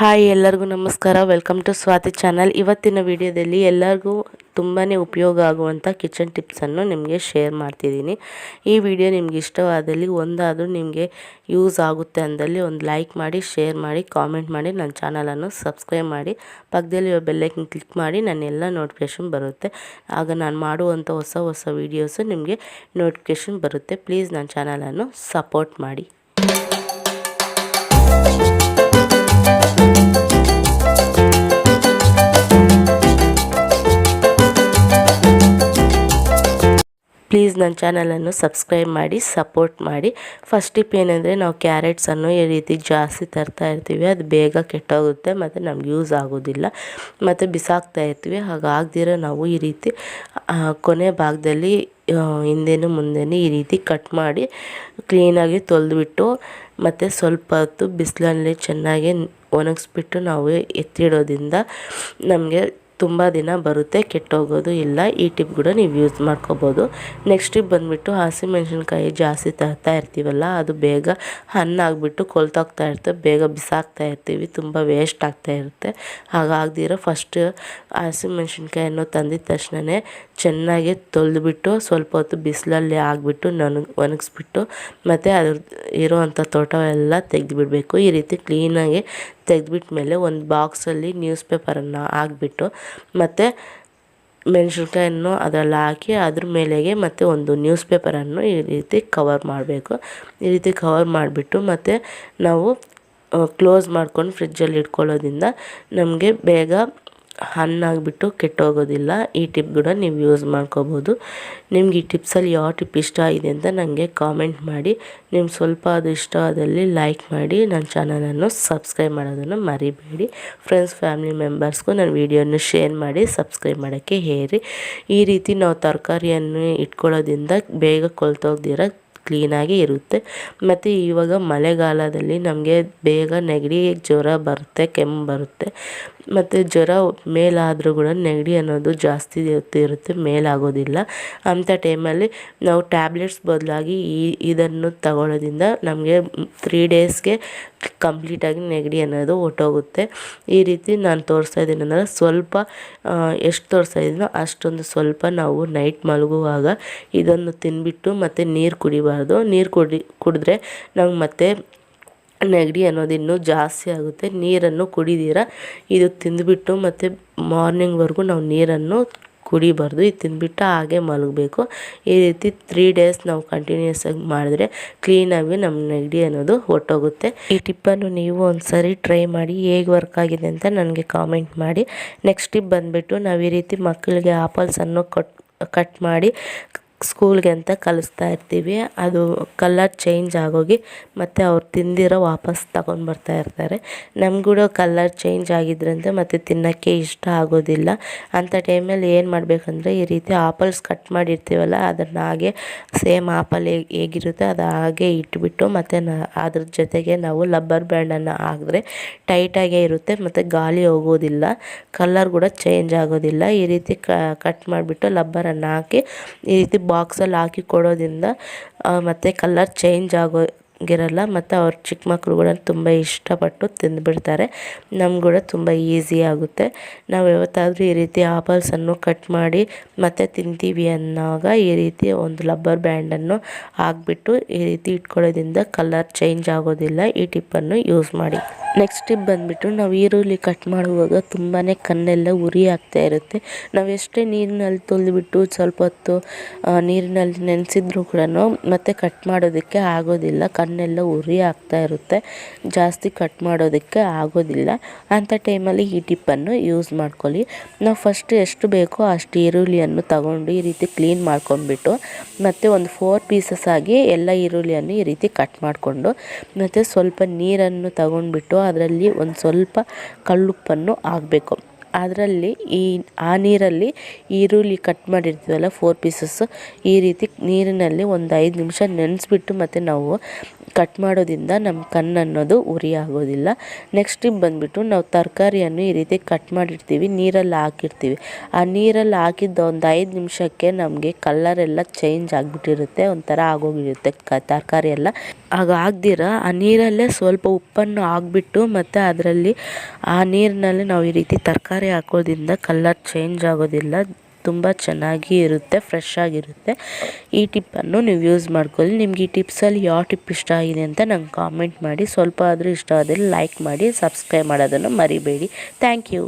Hi, ಎಲ್ಲರಿಗೂ ನಮಸ್ಕಾರ. Welcome to Swati channel ಇವತ್ತಿನ ವಿಡಿಯೋದಲ್ಲಿ ಎಲ್ಲರಿಗೂ ತುಂಬಾ ಉಪಯೋಗ ಆಗುವಂಥ ಕಿಚನ್ ಟಿಪ್ಸನ್ನು ನಿಮಗೆ ಶೇರ್ ಮಾಡ್ತಿದ್ದೀನಿ. ಈ ವಿಡಿಯೋ ನಿಮ್ಗೆ ಇಷ್ಟವಾದಲ್ಲಿ ಒಂದಾದರೂ ನಿಮಗೆ ಯೂಸ್ ಆಗುತ್ತೆ ಅಂದಲ್ಲಿ ಒಂದು ಲೈಕ್ ಮಾಡಿ ಶೇರ್ ಮಾಡಿ ಕಾಮೆಂಟ್ ಮಾಡಿ, ನನ್ನ ಚಾನಲನ್ನು ಸಬ್ಸ್ಕ್ರೈಬ್ ಮಾಡಿ ಪಕ್ಕದಲ್ಲಿ ಬೆಲ್ಲೈಕನ್ ಕ್ಲಿಕ್ ಮಾಡಿ, ನನ್ನ ಎಲ್ಲ ನೋಟಿಫಿಕೇಷನ್ ಬರುತ್ತೆ. ಆಗ ನಾನು ಮಾಡುವಂಥ ಹೊಸ ಹೊಸ ವೀಡಿಯೋಸು ನಿಮಗೆ ನೋಟಿಫಿಕೇಷನ್ ಬರುತ್ತೆ. ಪ್ಲೀಸ್ ನನ್ನ ಚಾನಲನ್ನು ಸಪೋರ್ಟ್ ಮಾಡಿ. ಪ್ಲೀಸ್ ನನ್ನ ಚಾನಲನ್ನು ಸಬ್ಸ್ಕ್ರೈಬ್ ಮಾಡಿ ಸಪೋರ್ಟ್ ಮಾಡಿ. ಫಸ್ಟ್ ಟಿಪ್ ಏನಂದರೆ ನಾವು ಕ್ಯಾರೆಟ್ಸನ್ನು ಈ ರೀತಿ ಜಾಸ್ತಿ ತರ್ತಾ ಇರ್ತೀವಿ. ಅದು ಬೇಗ ಕೆಟ್ಟೋಗುತ್ತೆ ಮತ್ತು ನಮ್ಗೆ ಯೂಸ್ ಆಗೋದಿಲ್ಲ. ಮತ್ತು ಬಿಸಾಕ್ತಾ ಇರ್ತೀವಿ. ಹಾಗಾಗದಿರೋ ನಾವು ಈ ರೀತಿ ಕೊನೆ ಭಾಗದಲ್ಲಿ ಹಿಂದೇನು ಮುಂದೆನೂ ಈ ರೀತಿ ಕಟ್ ಮಾಡಿ ಕ್ಲೀನಾಗಿ ತೊಳೆದುಬಿಟ್ಟು ಮತ್ತು ಸ್ವಲ್ಪ ಹೊತ್ತು ಬಿಸಿಲಲ್ಲಿ ಚೆನ್ನಾಗಿ ಒಣಗಿಸ್ಬಿಟ್ಟು ನಾವು ಎತ್ತಿಡೋದ್ರಿಂದ ನಮಗೆ ತುಂಬ ದಿನ ಬರುತ್ತೆ, ಕೆಟ್ಟೋಗೋದು ಇಲ್ಲ. ಈ ಟಿಪ್ ಕೂಡ ನೀವು ಯೂಸ್ ಮಾಡ್ಕೋಬೋದು. ನೆಕ್ಸ್ಟ್ ಟಿಪ್ ಬಂದುಬಿಟ್ಟು ಹಸಿಮೆಣ್ಸಿನ್ಕಾಯಿ ಜಾಸ್ತಿ ತರ್ತಾ ಇರ್ತೀವಲ್ಲ, ಅದು ಬೇಗ ಹಣ್ಣಾಗ್ಬಿಟ್ಟು ಕೊಳ್ತೋಗ್ತಾ ಇರುತ್ತೆ, ಬೇಗ ಬಿಸಾಕ್ತಾ ಇರ್ತೀವಿ, ತುಂಬ ವೇಸ್ಟ್ ಆಗ್ತಾ ಇರುತ್ತೆ. ಹಾಗಾಗ್ದಿರೋ ಫಸ್ಟ್ ಹಸಿಮೆಣ್ಸಿನ್ಕಾಯನ್ನು ತಂದಿದ ತಕ್ಷಣವೇ ಚೆನ್ನಾಗಿ ತೊಳೆದುಬಿಟ್ಟು ಸ್ವಲ್ಪ ಹೊತ್ತು ಬಿಸಿಲಲ್ಲಿ ಹಾಕ್ಬಿಟ್ಟು ನನಗೆ ಒಣಗಿಸ್ಬಿಟ್ಟು ಮತ್ತು ಅದ್ರ ಇರೋವಂಥ ತೋಟವೆಲ್ಲ ಎಲ್ಲ ತೆಗೆದುಬಿಡ್ಬೇಕು. ಈ ರೀತಿ ಕ್ಲೀನಾಗಿ ತೆಗೆದ್ಬಿಟ್ಮೇಲೆ ಒಂದು ಬಾಕ್ಸಲ್ಲಿ ನ್ಯೂಸ್ ಪೇಪರನ್ನು ಹಾಕ್ಬಿಟ್ಟು ಮತ್ತು ಮೆಣಸಿನ್ಕಾಯನ್ನು ಅದರಲ್ಲಿ ಹಾಕಿ ಅದ್ರ ಮೇಲೆಗೆ ಮತ್ತು ಒಂದು ನ್ಯೂಸ್ ಪೇಪರನ್ನು ಈ ರೀತಿ ಕವರ್ ಮಾಡಬೇಕು. ಈ ರೀತಿ ಕವರ್ ಮಾಡಿಬಿಟ್ಟು ಮತ್ತು ನಾವು ಕ್ಲೋಸ್ ಮಾಡ್ಕೊಂಡು ಫ್ರಿಜ್ಜಲ್ಲಿ ಇಟ್ಕೊಳ್ಳೋದ್ರಿಂದ ನಮಗೆ ಬೇಗ ಹಣ್ಣಾಗ್ಬಿಟ್ಟು ಕೆಟ್ಟೋಗೋದಿಲ್ಲ. ಈ ಟಿಪ್ ಕೂಡ ನೀವು ಯೂಸ್ ಮಾಡ್ಕೋಬೋದು. ನಿಮ್ಗೆ ಈ ಟಿಪ್ಸಲ್ಲಿ ಯಾವ ಟಿಪ್ ಇಷ್ಟ ಆಗಿದೆ ಅಂತ ನನಗೆ ಕಾಮೆಂಟ್ ಮಾಡಿ. ನಿಮ್ಗೆ ಸ್ವಲ್ಪ ಅದು ಇಷ್ಟ ಆದಲ್ಲಿ ಲೈಕ್ ಮಾಡಿ. ನನ್ನ ಚಾನಲನ್ನು ಸಬ್ಸ್ಕ್ರೈಬ್ ಮಾಡೋದನ್ನು ಮರಿಬೇಡಿ. ಫ್ರೆಂಡ್ಸ್, ಫ್ಯಾಮಿಲಿ ಮೆಂಬರ್ಸ್ಗೂ ನನ್ನ ವೀಡಿಯೋನ ಶೇರ್ ಮಾಡಿ, ಸಬ್ಸ್ಕ್ರೈಬ್ ಮಾಡೋಕ್ಕೆ ಹೇರಿ. ಈ ರೀತಿ ನಾವು ತರಕಾರಿಯನ್ನು ಇಟ್ಕೊಳ್ಳೋದ್ರಿಂದ ಬೇಗ ಕೊಳ್ತೋಗ್ದಿರ ಕ್ಲೀನಾಗಿ ಇರುತ್ತೆ. ಮತ್ತು ಇವಾಗ ಮಳೆಗಾಲದಲ್ಲಿ ನಮಗೆ ಬೇಗ ನೆಗಡಿ ಜ್ವರ ಬರುತ್ತೆ, ಕೆಮ್ಮು ಬರುತ್ತೆ. ಮತ್ತು ಜ್ವರ ಮೇಲಾದರೂ ಕೂಡ ನೆಗಡಿ ಅನ್ನೋದು ಜಾಸ್ತಿ ಇರುತ್ತೆ, ಮೇಲಾಗೋದಿಲ್ಲ. ಅಂಥ ಟೈಮಲ್ಲಿ ನಾವು ಟ್ಯಾಬ್ಲೆಟ್ಸ್ ಬದಲಾಗಿ ಈ ಇದನ್ನು ತಗೊಳ್ಳೋದ್ರಿಂದ ನಮಗೆ ತ್ರೀ ಡೇಸ್ಗೆ ಕಂಪ್ಲೀಟಾಗಿ ನೆಗಡಿ ಅನ್ನೋದು ಹೊರ್ಟೋಗುತ್ತೆ ಈ ರೀತಿ ನಾನು ತೋರಿಸ್ತಾ ಇದ್ದೀನಿ ಅಂದರೆ ಸ್ವಲ್ಪ ಎಷ್ಟು ತೋರಿಸ್ತಾ ಇದ್ದೀನೋ ಅಷ್ಟೊಂದು ಸ್ವಲ್ಪ ನಾವು ನೈಟ್ ಮಲಗುವಾಗ ಇದನ್ನು ತಿನ್ಬಿಟ್ಟು ಮತ್ತು ನೀರು ಕುಡಿಬಾರ್ದು ನೀರು ಕುಡಿ, ಕುಡಿದ್ರೆ ನಮ್ಗೆ ಮತ್ತೆ ನೆಗಡಿ ಅನ್ನೋದು ಇನ್ನೂ ಜಾಸ್ತಿ ಆಗುತ್ತೆ. ನೀರನ್ನು ಕುಡಿದಿರ? ಇದು ತಿಂದುಬಿಟ್ಟು ಮತ್ತು ಮಾರ್ನಿಂಗ್ವರೆಗೂ ನಾವು ನೀರನ್ನು ಕುಡಿಬಾರ್ದು. ಇದು ತಿಂದ್ಬಿಟ್ಟು ಹಾಗೆ ಮಲಗಬೇಕು. ಈ ರೀತಿ ತ್ರೀ ಡೇಸ್ ನಾವು ಕಂಟಿನ್ಯೂಸ್ ಆಗಿ ಮಾಡಿದ್ರೆ ಕ್ಲೀನಾಗಿ ನಮ್ಮ ನೆಗಡಿ ಅನ್ನೋದು ಹೊರ್ಟೋಗುತ್ತೆ. ಈ ಟಿಪ್ಪನ್ನು ನೀವು ಒಂದ್ಸರಿ ಟ್ರೈ ಮಾಡಿ ಹೇಗೆ ವರ್ಕ್ ಆಗಿದೆ ಅಂತ ನನಗೆ ಕಾಮೆಂಟ್ ಮಾಡಿ. ನೆಕ್ಸ್ಟ್ ಟಿಪ್ ಬಂದುಬಿಟ್ಟು ನಾವು ಈ ರೀತಿ ಮಕ್ಕಳಿಗೆ ಆಪಲ್ಸನ್ನು ಕಟ್ ಕಟ್ ಮಾಡಿ ಸ್ಕೂಲ್ಗೆ ಅಂತ ಕಲಿಸ್ತಾ ಇರ್ತೀವಿ. ಅದು ಕಲರ್ ಚೇಂಜ್ ಆಗೋಗಿ ಮತ್ತು ಅವ್ರು ತಿಂದಿರೋ ವಾಪಸ್ ತಗೊಂಡು ಬರ್ತಾ ಇರ್ತಾರೆ. ನಮ್ಗೂಡ ಕಲರ್ ಚೇಂಜ್ ಆಗಿದ್ರಂತೆ ಮತ್ತು ತಿನ್ನೋಕ್ಕೆ ಇಷ್ಟ ಆಗೋದಿಲ್ಲ. ಅಂಥ ಟೈಮಲ್ಲಿ ಏನು ಮಾಡಬೇಕಂದ್ರೆ ಈ ರೀತಿ ಆಪಲ್ಸ್ ಕಟ್ ಮಾಡಿರ್ತೀವಲ್ಲ, ಅದನ್ನ ಹಾಗೆ ಸೇಮ್ ಆಪಲ್ ಹೇಗೆ ಹೇಗಿರುತ್ತೆ ಅದು ಹಾಗೆ ಇಟ್ಬಿಟ್ಟು ಮತ್ತು ನ, ಅದ್ರ ಜೊತೆಗೆ ನಾವು ಲಬ್ಬರ್ ಬ್ಯಾಂಡನ್ನು ಹಾಕಿದ್ರೆ ಟೈಟಾಗೇ ಇರುತ್ತೆ ಮತ್ತು ಗಾಳಿ ಹೋಗೋದಿಲ್ಲ. ಕಲರ್ ಕೂಡ ಚೇಂಜ್ ಆಗೋದಿಲ್ಲ. ಈ ರೀತಿ ಕಟ್ ಮಾಡಿಬಿಟ್ಟು ಲಬ್ಬರನ್ನು ಹಾಕಿ ಈ ರೀತಿ ಬಾಕ್ಸಲ್ಲಿ ಹಾಕಿ ಕೊಡೋದ್ರಿಂದ ಮತ್ತು ಕಲರ್ ಚೇಂಜ್ ಆಗೋ ಗಿರಲ್ಲ ಮತ್ತು ಅವ್ರ ಚಿಕ್ಕ ಮಕ್ಕಳು ಕೂಡ ತುಂಬ ಇಷ್ಟಪಟ್ಟು ತಿಂದುಬಿಡ್ತಾರೆ. ಕೂಡ ತುಂಬ ಈಸಿ ಆಗುತ್ತೆ. ನಾವು ಯಾವತ್ತಾದರೂ ಈ ರೀತಿ ಆಪಲ್ಸನ್ನು ಕಟ್ ಮಾಡಿ, ಮತ್ತೆ ತಿಂತೀವಿ ಅನ್ನೋವಾಗ ಈ ರೀತಿ ಒಂದು ಲಬ್ಬರ್ ಬ್ಯಾಂಡನ್ನು ಹಾಕ್ಬಿಟ್ಟು ಈ ರೀತಿ ಇಟ್ಕೊಳ್ಳೋದ್ರಿಂದ ಕಲರ್ ಚೇಂಜ್ ಆಗೋದಿಲ್ಲ, ಈ ಟಿಪ್ಪನ್ನು ಯೂಸ್ ಮಾಡಿ. ನೆಕ್ಸ್ಟ್ ಟಿಪ್ ಬಂದುಬಿಟ್ಟು ನಾವು ಈರುಳ್ಳಿ ಕಟ್ ಮಾಡುವಾಗ ತುಂಬಾ ಕಣ್ಣೆಲ್ಲ ಉರಿ ಆಗ್ತಾ ಇರುತ್ತೆ. ನಾವು ಎಷ್ಟೇ ನೀರಿನಲ್ಲಿ ತೊಳೆದ್ಬಿಟ್ಟು ಸ್ವಲ್ಪ ಹೊತ್ತು ನೀರಿನಲ್ಲಿ ನೆನೆಸಿದ್ರು ಕೂಡ ಮತ್ತೆ ಕಟ್ ಮಾಡೋದಕ್ಕೆ ಆಗೋದಿಲ್ಲ. ಕಣ್ಣೆಲ್ಲ ಉರಿ ಆಗ್ತಾ ಇರುತ್ತೆ. ಜಾಸ್ತಿ ಕಟ್ ಮಾಡೋದಕ್ಕೆ ಆಗೋದಿಲ್ಲ. ಅಂಥ ಟೈಮಲ್ಲಿ ಈ ಟಿಪ್ಪನ್ನು ಯೂಸ್ ಮಾಡ್ಕೊಳ್ಳಿ. ನಾವು ಫಸ್ಟ್ ಎಷ್ಟು ಬೇಕೋ ಅಷ್ಟು ಈರುಳ್ಳಿಯನ್ನು ತಗೊಂಡು ಈ ರೀತಿ ಕ್ಲೀನ್ ಮಾಡ್ಕೊಂಡ್ಬಿಟ್ಟು, ಮತ್ತು ಒಂದು ಫೋರ್ ಪೀಸಸ್ ಆಗಿ ಎಲ್ಲ ಈರುಳ್ಳಿಯನ್ನು ಈ ರೀತಿ ಕಟ್ ಮಾಡಿಕೊಂಡು, ಮತ್ತು ಸ್ವಲ್ಪ ನೀರನ್ನು ತಗೊಂಡ್ಬಿಟ್ಟು ಅದರಲ್ಲಿ ಒಂದು ಸ್ವಲ್ಪ ಕಲ್ಲುಪ್ಪನ್ನು ಹಾಕಬೇಕು. ಅದರಲ್ಲಿ ಈ, ಆ ನೀರಲ್ಲಿ ಈರುಳ್ಳಿ ಕಟ್ ಮಾಡಿರ್ತೀವಲ್ಲ ಫೋರ್ ಪೀಸಸ್ಸು ಈ ರೀತಿ ನೀರಿನಲ್ಲಿ ಒಂದು ಐದು ನಿಮಿಷ ನೆನೆಸ್ಬಿಟ್ಟು ಮತ್ತು ನಾವು ಕಟ್ ಮಾಡೋದ್ರಿಂದ ನಮ್ಮ ಕಣ್ಣು ಅನ್ನೋದು ಉರಿ ಆಗೋದಿಲ್ಲ. ನೆಕ್ಸ್ಟ್ ಬಂದುಬಿಟ್ಟು ನಾವು ತರಕಾರಿಯನ್ನು ಈ ರೀತಿ ಕಟ್ ಮಾಡಿರ್ತೀವಿ, ನೀರಲ್ಲಿ ಹಾಕಿರ್ತೀವಿ. ಆ ನೀರಲ್ಲಿ ಹಾಕಿದ್ದ ಒಂದು ಐದು ನಿಮಿಷಕ್ಕೆ ನಮಗೆ ಕಲ್ಲರ್ ಎಲ್ಲ ಚೇಂಜ್ ಆಗಿಬಿಟ್ಟಿರುತ್ತೆ, ಒಂಥರ ಆಗೋಗಿರುತ್ತೆ ಕ, ತರಕಾರಿ ಎಲ್ಲ. ಆಗ ಆಗ್ದಿರ ಆ ನೀರಲ್ಲೇ ಸ್ವಲ್ಪ ಉಪ್ಪನ್ನು ಹಾಕ್ಬಿಟ್ಟು ಮತ್ತು ಅದರಲ್ಲಿ ಆ ನೀರಿನಲ್ಲಿ ನಾವು ಈ ರೀತಿ ತರಕಾರಿ ಹಾಕೋದ್ರಿಂದ ಕಲರ್ ಚೇಂಜ್ ಆಗೋದಿಲ್ಲ, ತುಂಬ ಚೆನ್ನಾಗಿ ಇರುತ್ತೆ ಫ್ರೆಶ್ ಆಗಿರುತ್ತೆ. ಈ ಟಿಪ್ಪನ್ನು ನೀವು ಯೂಸ್ ಮಾಡ್ಕೊಳ್ಳಿ. ನಿಮ್ಗೆ ಈ ಟಿಪ್ಸಲ್ಲಿ ಯಾವ ಟಿಪ್ ಇಷ್ಟ ಆಗಿದೆ ಅಂತ ನಂಗೆ ಕಾಮೆಂಟ್ ಮಾಡಿ. ಸ್ವಲ್ಪ ಆದರೂ ಇಷ್ಟ ಆದರೆ ಲೈಕ್ ಮಾಡಿ ಸಬ್ಸ್ಕ್ರೈಬ್ ಮಾಡೋದನ್ನು ಮರಿಬೇಡಿ. Thank you